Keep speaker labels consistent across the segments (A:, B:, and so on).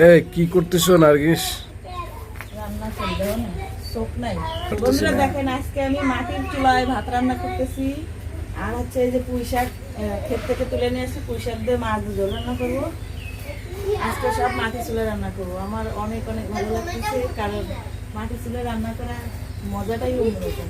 A: এ কি করতেছো নার্গিস?
B: রান্না চলবে না চোখ নাই। বন্ধুরা দেখেন আজকে আমি মাটির চুলায় ভাত রান্না করতেছি। আর হচ্ছে এই যে পুঁই শাক ক্ষেত থেকে তুলে নিয়ে এসে পুঁই শাক দিয়ে মাছ ঝোল রান্না করব। আজকে সব মাটি চুলে রান্না করব। আমার অনেক অনেক ভালো লাগতেছে কারণ মাটি চুলে রান্না করা মজাটাই অন্যরকম।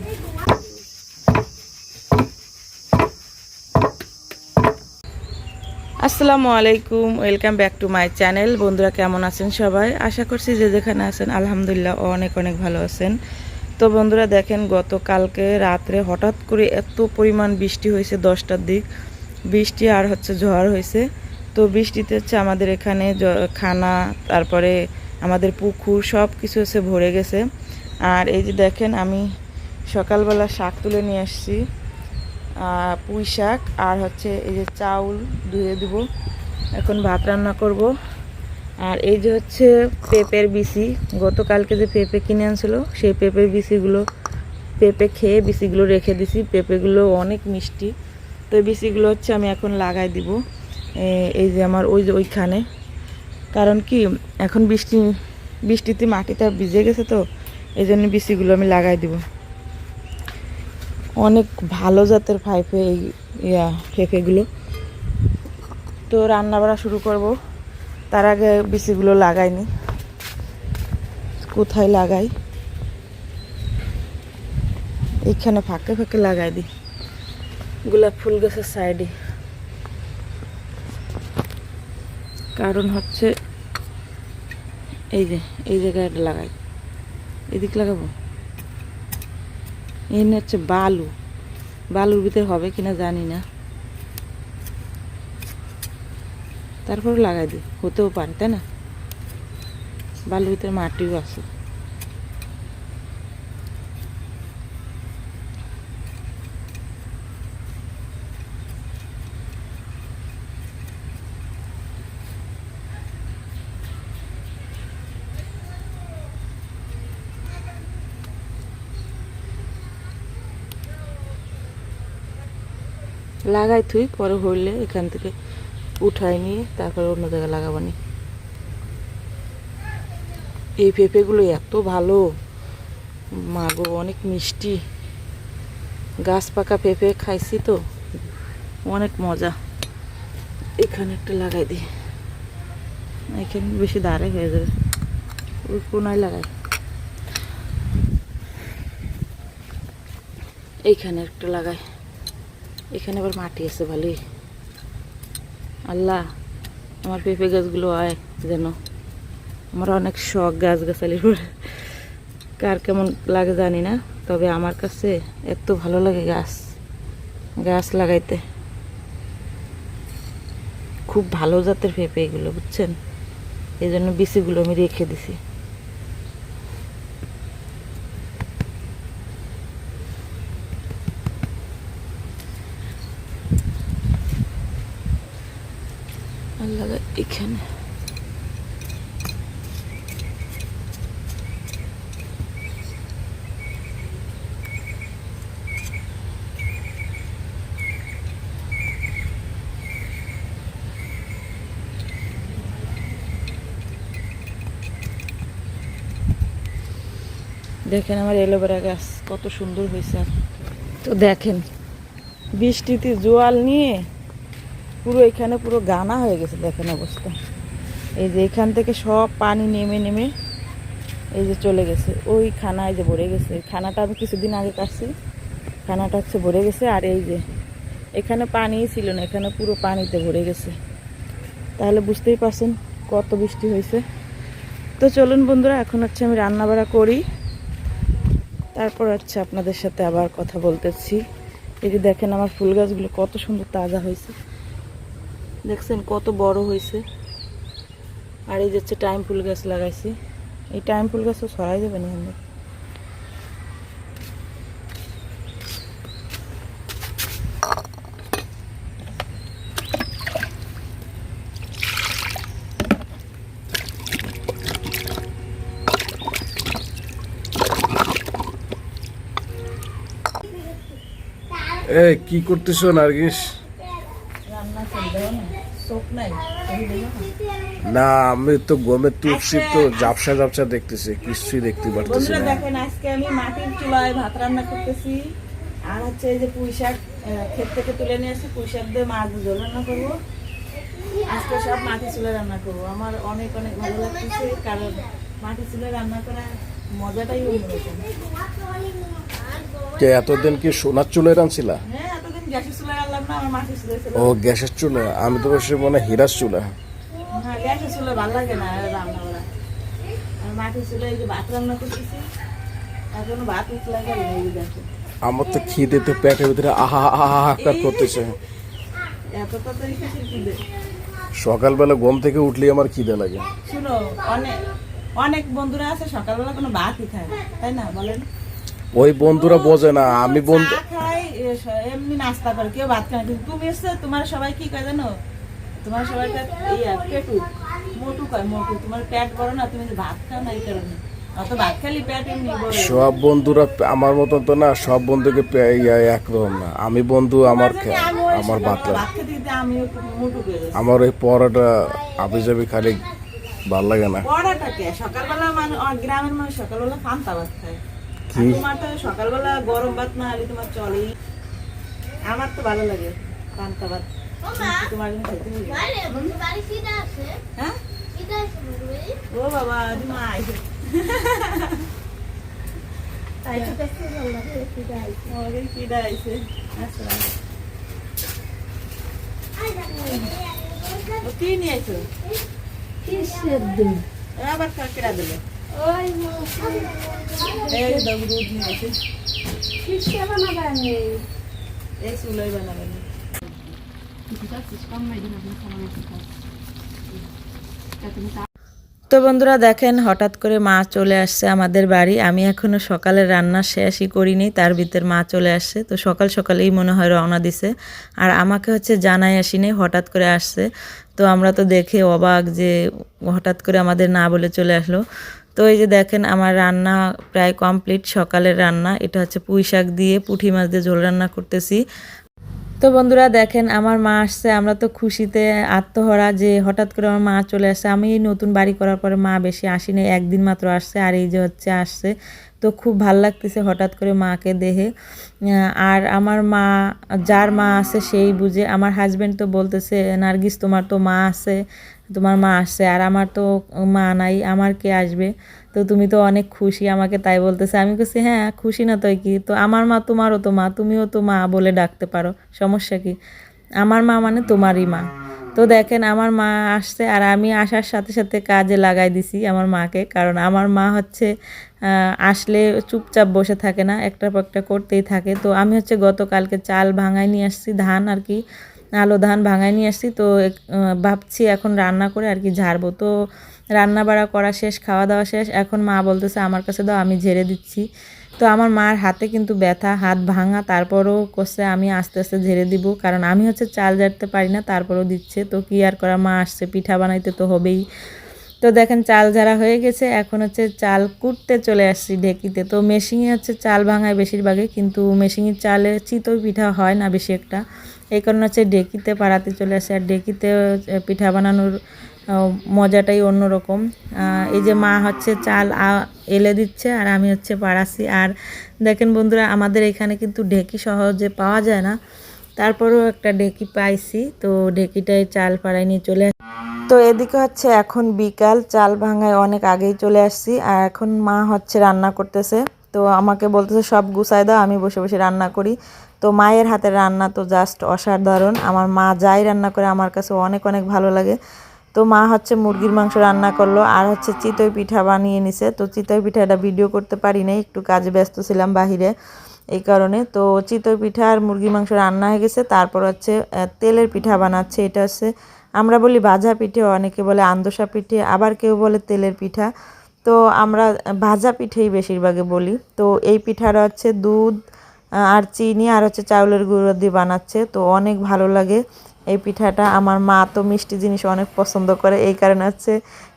B: আসসালামু আলাইকুম, welcome back to my channel. বন্ধুরা, কেমন আছেন সবাই? আশা করছি যে যেখানে আছেন, আলহামদুলিল্লাহ অনেক অনেক ভালো আছেন। তো বন্ধুরা, দেখেন গতকালকে রাত্রে হঠাৎ করে এত পরিমাণ বৃষ্টি হয়েছে দশটার দিক। বৃষ্টি আর হচ্ছে ঝড় হয়েছে। তো বৃষ্টিতে হচ্ছে আমাদের এখানে খানা, তারপরে আমাদের পুকুর সব কিছু হচ্ছে ভরে গেছে। আর এই যে দেখেন, আমি সকালবেলা শাক তুলে নিয়ে আসছি। পুঁই শাক আর হচ্ছে এই যে চাউল ধুয়ে দিব। এখন ভাত রান্না করব। আর এই যে হচ্ছে পেঁপের বিচি গতকালকে যে পেঁপে কিনে আনছিল, সেই পেঁপের বিচিগুলো পেঁপে খেয়ে বিচিগুলো রেখে দিছি। পেঁপেগুলো অনেক মিষ্টি। তো এই বিচিগুলো হচ্ছে আমি এখন লাগাই দিব এই যে আমার ওই যে ওইখানে। কারণ কি, এখন বৃষ্টি, বৃষ্টিতে মাটিটা ভিজে গেছে তো এই জন্য বিচিগুলো আমি লাগাই দিব। অনেক ভালো জাতের ফাইফে এই, ইয়া পেঁপেগুলো তো রান্না বাড়া শুরু করব। তার আগে বিচিগুলো লাগাইনি। কোথায় লাগাই? এইখানে ফাঁকে ফাঁকে লাগাই দিই গোলাপ ফুল গাছের সাইডে। কারণ হচ্ছে এই যে, এই জায়গায় লাগাই। এদিক লাগাবো? এনে হচ্ছে বালু। বালুর ভিতরে হবে কিনা জানি না। তারপর লাগাই দিই, হতেও পারে, তাই না? বালুর ভিতরে মাটিও আছে। লাগাই থুই, পরে হইলে এখান থেকে উঠাই নিয়ে তারপরে অন্য জায়গায় লাগাবানি এই পেঁপেগুলো এত ভালো। মাগো অনেক মিষ্টি। গাছ পাকা পেঁপে খাইছি তো, অনেক মজা। এখানে একটা লাগাই দিই। এখানে বেশি দাঁড়ে হয়ে যাবে। ওই কোনায় লাগাই। এইখানে একটা লাগাই। এখানে আবার মাটি আছে ভালোই। আল্লাহ, আমার পেঁপে গাছগুলো হয় যেন। আমার অনেক শখ গাছ গাছালির কার কেমন লাগে জানি না, তবে আমার কাছে এত ভালো লাগে গাছ গাছ লাগাইতে। খুব ভালো জাতের পেঁপে এগুলো, বুঝছেন? এই জন্য বিচিগুলো আমি রেখে দিছি। আর এখানে। দেখেন আমার এলোভেরা গাছ কত সুন্দর হয়েছে। তো দেখেন বৃষ্টিতে জোয়াল নিয়ে পুরো এখানে পুরো গানা হয়ে গেছে, দেখেন অবস্থা। এই যে এখান থেকে সব পানি নেমে নেমে এই যে চলে গেছে। ওই খানায় যে ভরে গেছে। খানাটা আমি কিছুদিন আগে কাটছি। খানাটা হচ্ছে ভরে গেছে আর এই যে এখানে পানিই ছিল না, এখানে পুরো পানিতে ভরে গেছে। তাহলে বুঝতেই পারছেন কত বৃষ্টি হয়েছে। তো চলুন বন্ধুরা, এখন হচ্ছে আমি রান্না বাড়া করি। তারপর হচ্ছে আপনাদের সাথে আবার কথা বলতেছি। এই যে দেখেন আমার ফুল গাছগুলো কত সুন্দর তাজা হয়েছে। দেখছেন কত বড় হয়েছে। আর এই যে হচ্ছে টাইম ফুল গাছ লাগাইছি। এই টাইম ফুল গাছও সরাই যাবে না আমরা
A: এ কি করতেছো নার্গিস?
B: না
A: আমি তো গমের তুলসি তো জাপসা জাপসা দেখতেছি কিছুই দেখতে পারতেছি না।
B: দেখেন আজকে আমি মাটির চুলায় ভাত রান্না করতেছি। আর হচ্ছে এই যে পুঁই শাক ক্ষেত থেকে তুলে নিয়ে আসি পুঁই শাক দিয়ে মাছ ঝোল রান্না করব। আজকে সব মাটি চুলায় রান্না করব। আমার অনেক অনেক ভালো লাগতেছে কারণ মাটি চুলায় রান্না করা মজাটাই অন্যরকম।
A: এতদিন কি সোনার চুলে রানছিলা
B: হ্যাঁ
A: ও গ্যাসের চুলা? আমি তো বসে মনে হীরার চুলা।
B: হ্যাঁ গ্যাসের চুলায় ভালো লাগে না রান্না করা মাটির চুলায় এই যে ভাত রান্না করতেছি এখনও ভাত উঠলে গেলে এই যে দেখো।
A: আমার তো খিদে তো পেটের ভিতরে আহা করতেছে। সকালবেলা ঘুম থেকে উঠলেই আমার খিদে লাগে।
B: শুনো অনেক অনেক বন্ধুরা আছে সকালবেলা কোনো ভাতই খায় তাই না বলেন?
A: ওই বন্ধুরা বোঝে না আমি বন্ধু
B: এমনি নাস্তা করে কেউ ভাত খায় কিন্তু তুমি এসছে তোমার সবাই কি কয় জানো? তোমার সবাই ইয়া পেটু মোটু কয় মোটু। তোমার পেট বড় না তুমি ভাত খাও না এই কারণে।
A: সব বন্ধুরা আমার মতন তো না সব বন্ধুকে একরকম না। আমি বন্ধু আমার
B: ওই
A: আমার
B: করে যাচ্ছি
A: আমার ওই পড়াটা আবি যাবি খালি ভালো লাগে না।
B: পড়াটা কে? সকালবেলা মানে গ্রামের মানুষ সকালবেলা ভাত খায়।
A: কি?
B: তোমার তো সকালবেলা গরম ভাত না হলে তোমার চলেই আমার তো ভালো লাগে পান্তা ভাত তোমার জন্য খাইতে হ্যাঁ ও বাবা তুমি আইসে কি আবার কাকেরা দিলে তো বন্ধুরা দেখেন, হঠাৎ করে মা চলে আসছে আমাদের বাড়ি। আমি এখনও সকালে রান্না শেষই করিনি, তার ভিতর মা চলে আসছে। তো সকাল সকালেই মনে হয় রওনা দিছে। আর আমাকে হচ্ছে জানাই আসিনি, হঠাৎ করে আসছে। তো আমরা তো দেখে অবাক যে হঠাৎ করে আমাদের না বলে চলে আসলো। তো এই যে দেখেন আমার রান্না প্রায় কমপ্লিট, সকালের রান্না। এটা হচ্ছে পুঁই শাক দিয়ে পুঁটি মাছ দিয়ে ঝোল রান্না করতেছি। তো বন্ধুরা দেখেন, আমার মা আসছে, আমরা তো খুশিতে আত্মহরা যে হঠাৎ করে আমার মা চলে আসছে আমি এই নতুন বাড়ি করার পরে মা বেশি আসিনি, একদিন মাত্র আসছে, আর এই যে হচ্ছে আসছে। তো খুব ভালো লাগতেছে হঠাৎ করে মাকে দেহে। আর আমার মা, যার মা আছে সেই বুঝে, আমার হাজব্যান্ড তো বলতেছে, নার্গিস, তোমার তো মা আছে, তোমার মা আসছে, আর আমার তো মা নাই, আমার কে আসবে? তো তুমি তো অনেক খুশি আমাকে তাই বলতেছে। আমি বলছি হ্যাঁ খুশি না তো কি? তো আমার মা তোমারও তো মা, তুমিও তো মা বলে ডাকতে পারো, সমস্যা কি? আমার মা মানে তোমারই মা। তো দেখেন আমার মা আসছে আর আমি আসার সাথে সাথে কাজে লাগাই দিছি আমার মাকে। কারণ আমার মা হচ্ছে আসলে চুপচাপ বসে থাকে না, একটা পর একটা করতেই থাকে। তো আমি হচ্ছে গতকালকে চাল ভাঙাই নিয়ে আসছি, ধান আর কি, আলো ধান ভাঙাই নিয়ে আসছি। তো ভাবছি এখন রান্না করে আর কি ঝাড়বো। তো রান্না বাড়া করা শেষ, খাওয়া দাওয়া শেষ। এখন মা বলতেছে, আমার কাছে দাও, আমি ঝেড়ে দিচ্ছি। তো আমার মার হাতে কিন্তু ব্যথা, হাত ভাঙা, তারপরও করছে আমি আস্তে আস্তে ঝেড়ে দিব। কারণ আমি হচ্ছে চাল জারতে পারি না, তারপরও দিচ্ছে। তো কি আর করা মা আসছে, পিঠা বানাইতে তো হবেই। তো দেখেন চাল ঝাড়া হয়ে গেছে। এখন হচ্ছে চাল কুটতে চলে আসছি ঢেকিতে। তো মেশিনে হচ্ছে চাল ভাঙায় বেশিরভাগে কিন্তু মেশিনের চালে চিতই পিঠা হয় না বেশি একটা। এই কারণে হচ্ছে ডেকিতে পাড়াতে চলে আসে। আর ডেকিতে পিঠা বানানোর মজাটাই অন্যরকম। এই যে মা হচ্ছে চাল এলে দিচ্ছে আর আমি হচ্ছে পাড়াছি আর দেখেন বন্ধুরা, আমাদের এখানে কিন্তু ঢেকি সহজে পাওয়া যায় না। তারপরেও একটা ঢেকি পাইছি। তো ঢেকিটাই চাল পাড়াই নিয়ে চলে। তো এদিকে হচ্ছে এখন বিকাল। চাল ভাঙায় অনেক আগেই চলে আসছি। আর এখন মা হচ্ছে রান্না করতেছে। তো আমাকে বলতেছে, সব গুছাই দাও, আমি বসে বসে রান্না করি। তো মায়ের হাতের রান্না তো জাস্ট অসাধারণ। আমার মা যাই রান্না করে, আমার কাছে অনেক অনেক ভালো লাগে। তো মা হচ্ছে মুরগির মাংস রান্না করল, আর হচ্ছে চিতই পিঠা বানিয়ে নিছে। তো চিতই পিঠাটা ভিডিও করতে পারি নাই, একটু কাজে ব্যস্ত ছিলাম বাহিরে এই কারণে। তো চিতই পিঠা আর মুরগির মাংস রান্না হয়ে গেছে। তারপর হচ্ছে তেলের পিঠা বানাচ্ছে। এটা হচ্ছে, আমরা বলি ভাজা পিঠে, অনেকে বলে আন্দোসা পিঠে, আবার কেউ বলে তেলের পিঠা। তো আমরা, ভাজা পিঠেই বেশিরভাগে বলি। তো এই পিঠাটা হচ্ছে দুধ আর চিনি, আর হচ্ছে চাউলের গুঁড়ো দিয়ে বানাচ্ছে। তো অনেক ভালো লাগে এই পিঠাটা। আমার মা তো মিষ্টি জিনিস অনেক পছন্দ করে, এই কারণে হচ্ছে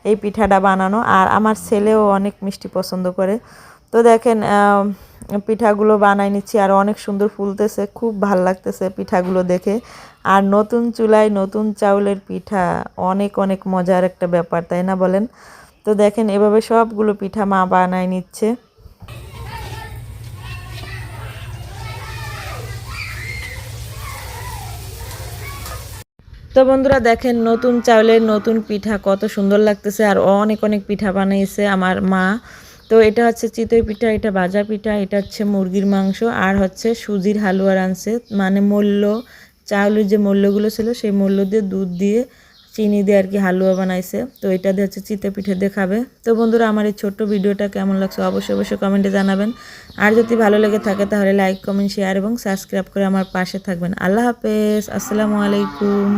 B: এই পিঠাটা বানানো। আর আমার ছেলেও অনেক মিষ্টি পছন্দ করে। তো দেখেন পিঠাগুলো বানাই নিচ্ছি আর অনেক সুন্দর ফুলতেছে, খুব ভালো লাগতেছে পিঠাগুলো দেখে। আর নতুন চুলায় নতুন চাউলের পিঠা, অনেক অনেক মজার একটা ব্যাপার, তাই না বলেন? তো দেখেন, এভাবে সবগুলো পিঠা মা বানায় নিচ্ছে। তো বন্ধুরা, দেখেন নতুন চাউলের নতুন পিঠা কত সুন্দর লাগতেছে, আর অনেক অনেক পিঠা বানিয়েছে আমার মা। তো এটা হচ্ছে চিতই পিঠা, এটা ভাজা পিঠা, এটা হচ্ছে মুরগির মাংস, আর হচ্ছে সুজির হালুয়া রানছে মানে মূল্য, চাউলের যে মূল্যগুলো ছিল, সেই মূল্য দিয়ে দুধ দিয়ে চিনি দিয়ে আর কি হালুয়া বানাইছে। তো এটা দিয়ে হচ্ছে চিতা পিঠে দেখাবে। তো বন্ধুরা, আমার এই ছোট্ট ভিডিওটা কেমন লাগছে অবশ্যই অবশ্যই কমেন্টে জানাবেন। আর যদি ভালো লেগে থাকে তাহলে লাইক কমেন্ট শেয়ার এবং সাবস্ক্রাইব করে আমার পাশে থাকবেন। আল্লাহ হাফেজ। আসসালামু আলাইকুম।